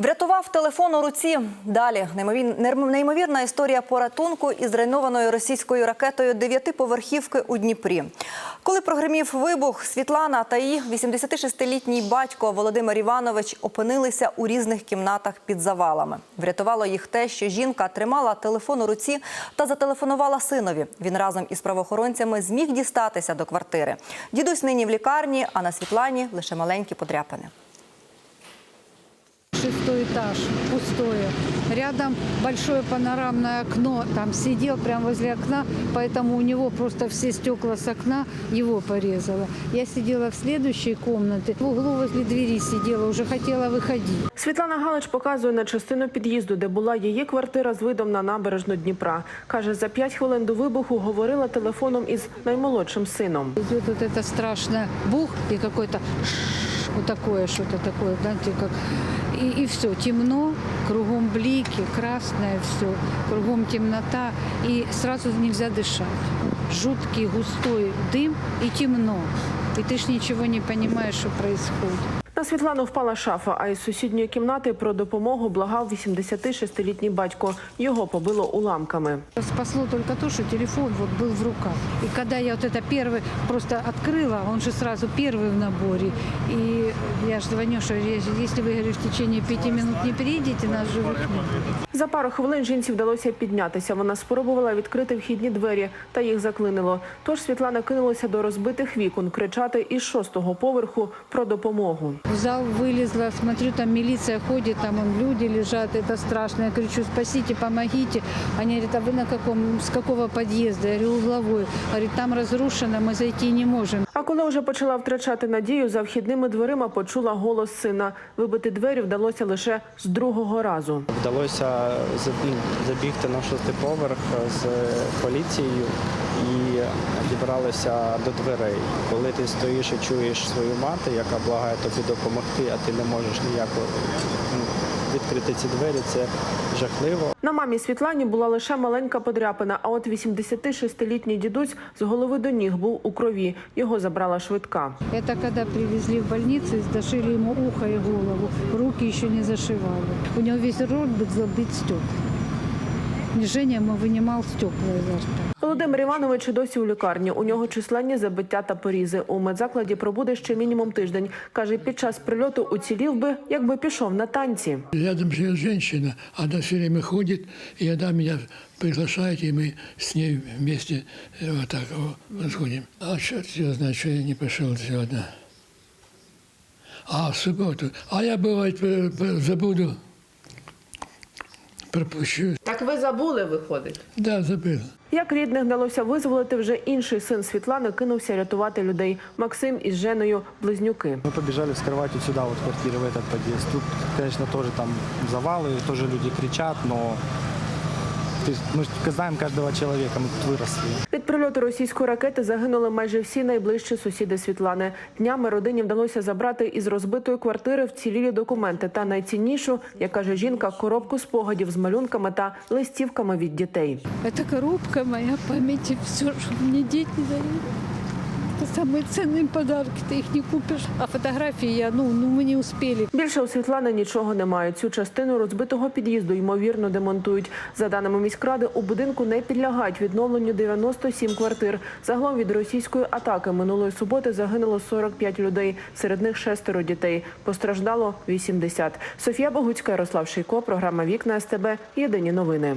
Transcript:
Врятував телефон у руці. Далі неймовірна історія порятунку із зруйнованою російською ракетою дев'ятиповерхівки у Дніпрі. Коли прогримів вибух, Світлана та її 86-літній батько Володимир Іванович опинилися у різних кімнатах під завалами. Врятувало їх те, що жінка тримала телефон у руці та зателефонувала синові. Він разом із правоохоронцями зміг дістатися до квартири. Дідусь нині в лікарні, а на Світлані лише маленькі подряпини Шестой этаж, пустое. Рядом большое панорамное окно. Там сидел прямо возле окна, поэтому у него просто все стекла с окна его порезало. Я сидела в следующей комнате, в углу возле двери сидела, уже хотела выходить. Світлана Галич показує на частину під'їзду, де була її квартира з видом на набережну Дніпра. Каже, за п'ять хвилин до вибуху говорила телефоном із наймолодшим сином. Идет вот это страшное бух и какой-то ш- вот такое что-то такое, знаете, как и, и все темно, кругом блики, красное все, кругом темнота и сразу нельзя дышать. Жуткий густой дым и темно, и ты ж ничего не понимаешь, что происходит. На Світлану впала шафа, а із сусідньої кімнати про допомогу благав 86-літній батько. Його побило уламками. Спасло только то, что телефон вот был в руках. И когда я вот это первый просто открыла, он же сразу первый в наборе. И я же звоню, что е- если вы говорю, в течение пяти минут не приедете, нас живых нет. За пару хвилин жінці вдалося піднятися. Вона спробувала відкрити вхідні двері, та їх заклинило. Тож Світлана кинулася до розбитих вікон, кричати із шостого поверху про допомогу. В зал вылезла, смотрю, там милиция ходит, там вон люди лежат, это страшно. Я кричу, спасите, помогите. Они говорят, а вы на каком, с какого подъезда? Я говорю, угловой. Говорит, там разрушено, мы зайти не можем. А коли вже почала втрачати надію, за вхідними дверима почула голос сина. Вибити двері вдалося лише з другого разу. Вдалося заб- ну, забігти на шостий поверх з поліцією і дібралися до дверей. Коли ти стоїш і чуєш свою мати, яка благає тобі допомогти, а ти не можеш ніяк ну, відкрити ці двері, це жахливо. На мамі Світлані була лише маленька подряпина, а от 86-літній дідусь з голови до ніг був у крові. Його забрала швидка. Это когда привезли в и зашили ему ухо и голову. Руки еще не зашивали. У него весь рот был забит стеклом. Снижением он вынимал стекла изо рта. Володимир Іванович і досі у лікарні. У нього численні забиття та порізи. У медзакладі пробуде ще мінімум тиждень. Каже, під час прильоту уцілів би, якби пішов на танці. Рядом живет женщина, она все время ходит, и она меня приглашает, и мы с ней вместе э, вот так вот расходим. А черт его знает, что я не пошел сегодня. А, в субботу. А я, бывает, пр- пр- забуду, пропущу. Так ви забули, виходить. Да, забыл. Як рідних вдалося визволити, вже інший син Світлани кинувся рятувати людей. Максим із Женою близнюки. Мы побежали вскрывать вот сюда, вот квартиры, в этот подъезд. Тут, конечно, тоже там завалы, тоже люди кричат, но ты- мы же знаем каждого человека, мы тут выросли. Від прильоту російської ракети загинули майже всі найближчі сусіди Світлани. Днями родині вдалося забрати із розбитої квартири вцілілі документи та найціннішу, як каже жінка, коробку спогадів з малюнками та листівками від дітей. Это коробка моя памяти, все, что мне дети дают. Это самые ценные подарки, ты их не купишь. А фотографии я, ну, ну мы не успели. Більше у Світлани нічого немає. Цю частину розбитого під'їзду ймовірно демонтують. За даними міськради, у будинку не підлягають відновленню 97 квартир. Загалом від російської атаки минулої суботи загинуло 45 людей. Серед них шестеро дітей. Постраждало 80. Софія Богуцька, Ярослав Шийко, програма Вікна СТБ. Єдині новини.